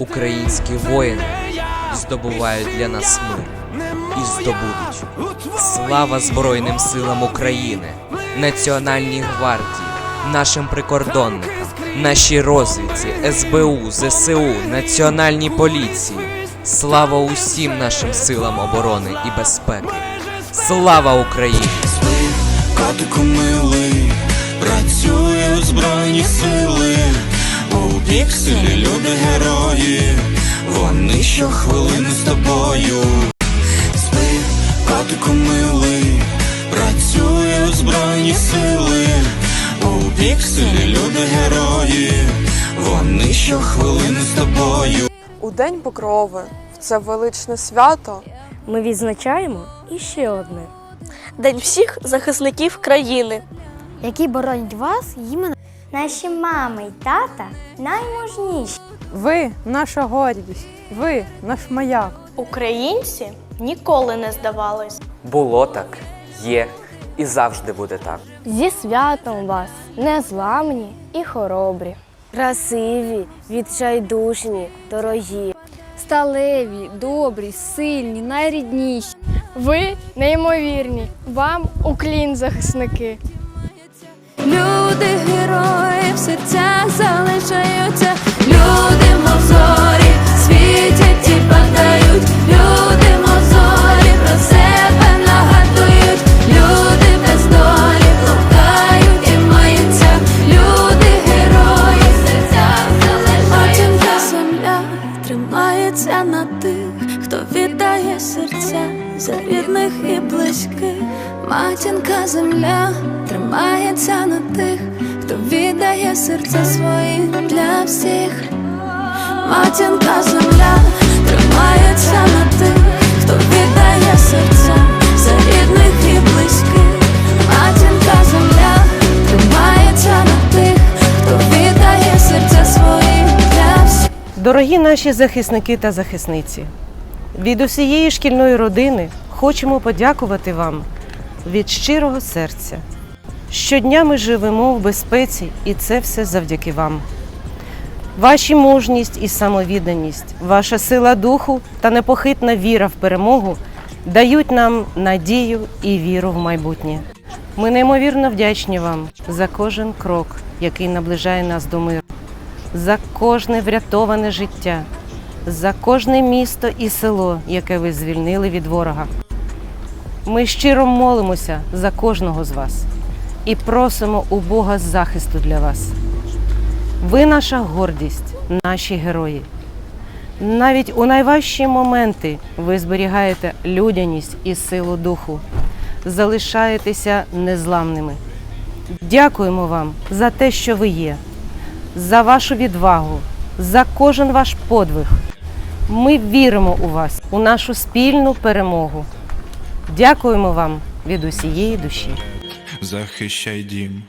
Українські воїни здобувають для нас мир і здобудуть. Слава Збройним силам України, Національній гвардії, нашим прикордонникам, нашій розвідці, СБУ, ЗСУ, Національній поліції. Слава усім нашим силам оборони і безпеки. Слава Україні! Спи, котику милий, працюють збройні сили, пікселі люди герої, вони щохвилини з тобою. Спи, котику милий, працюють збройні сили, у пікселі люди герої, вони щохвилини з тобою. У День Покрови в це величне свято Ми відзначаємо іще одне. День всіх захисників країни. які боронять вас іменно. Наші мами й тата наймужніші. Ви наша гордість, ви наш маяк. Українці ніколи не здавались. Було так, є і завжди буде так. Зі святом вас, незламні і хоробрі. Красиві, відчайдушні, дорогі. Сталеві, добрі, сильні, найрідніші. Ви неймовірні. Вам уклін, захисники. Люди герої в серцях залишаються. За рідних і близьких. Матінка земля тримається на тих, хто віддає серця свої для всіх. Матінка земля тримається на тих, хто віддає серця за рідних і близьких. Матінка земля тримається на тих, хто віддає серця свої для всіх. Дорогі наші захисники та захисниці, від усієї шкільної родини хочемо подякувати вам від щирого серця. Щодня ми живемо в безпеці, і це все завдяки вам. Ваші мужність і самовідданість, ваша сила духу та непохитна віра в перемогу дають нам надію і віру в майбутнє. Ми неймовірно вдячні вам за кожен крок, який наближає нас до миру, за кожне врятоване життя, за кожне місто і село, яке ви звільнили від ворога. Ми щиро молимося за кожного з вас і просимо у Бога захисту для вас. Ви наша гордість, наші герої. Навіть у найважчі моменти ви зберігаєте людяність і силу духу, залишаєтеся незламними. Дякуємо вам за те, що ви є, за вашу відвагу, за кожен ваш подвиг. Ми віримо у вас, у нашу спільну перемогу. Дякуємо вам від усієї душі. Захищай дім,